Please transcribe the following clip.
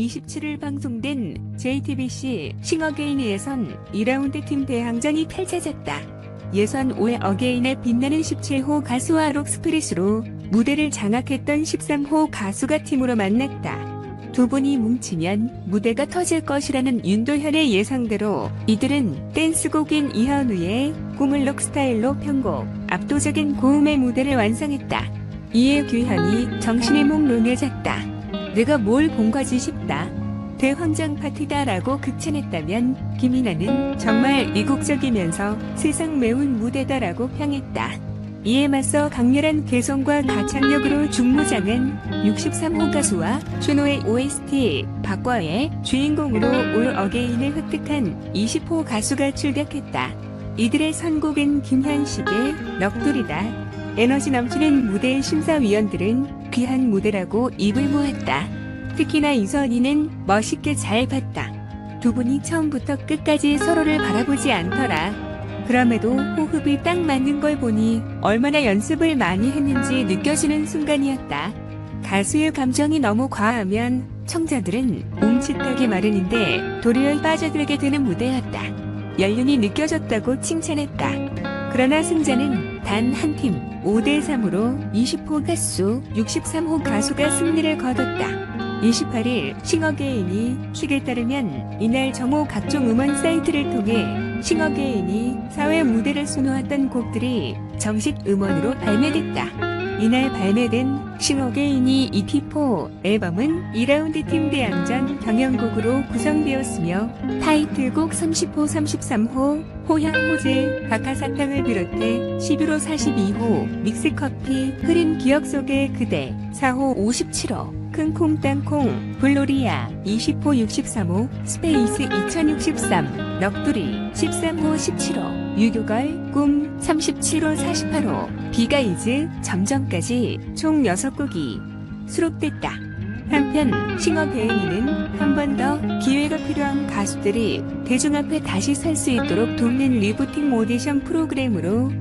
27일 방송된 JTBC 싱어게인 예선 2라운드 팀 대항전이 펼쳐졌다. 예선 5회 어게인의 빛나는 17호 가수와 록스프릿으로 무대를 장악했던 13호 가수가 팀으로 만났다. 두 분이 뭉치면 무대가 터질 것이라는 윤도현의 예상대로 이들은 댄스곡인 이현우의 꿈을 록 스타일로 편곡, 압도적인 고음의 무대를 완성했다. 이에 규현이 정신이 몽롱해졌다. 내가 뭘본 거지 싶다. 대황장 파티다라고 극찬했다면 김이나는 정말 이국적이면서 세상 매운 무대다라고 평했다. 이에 맞서 강렬한 개성과 가창력으로 중무장은 63호 가수와 준호의 OST 박과의 주인공으로 올 어게인을 획득한 20호 가수가 출격했다. 이들의 선곡은 김현식의 넋두리다. 에너지 넘치는 무대의 심사위원들은 귀한 무대라고 입을 모았다. 특히나 이선희는 멋있게 잘 봤다. 두 분이 처음부터 끝까지 서로를 바라보지 않더라. 그럼에도 호흡이 딱 맞는 걸 보니 얼마나 연습을 많이 했는지 느껴지는 순간이었다. 가수의 감정이 너무 과하면 청자들은 움칫하기 마련인데 도리어 빠져들게 되는 무대였다. 연륜이 느껴졌다고 칭찬했다. 그러나 승자는 단 한 팀 5대3으로 20호 가수, 63호 가수가 승리를 거뒀다. 28일 싱어게인이 식에 따르면 이날 정오 각종 음원 사이트를 통해 싱어게인이 사회 무대를 수놓았던 곡들이 정식 음원으로 발매됐다. 이날 발매된 싱어게인이 EP4 앨범은 2라운드 팀 대항전 경연곡으로 구성되었으며 타이틀곡 30호 33호 호향 호재 박하사탕을 비롯해 11호 42호 믹스커피 흐린 기억 속의 그대 4호 57호 큰콩 땅콩 블로리아 20호 63호 스페이스 2063 넋두리 13호 17호 유교걸 꿈 37호 48호 비가이즈 점점까지 총 6곡이 수록됐다. 한편 싱어게인이는 한 번 더 기회가 필요한 가수들이 대중 앞에 다시 설 수 있도록 돕는 리부팅 오디션 프로그램으로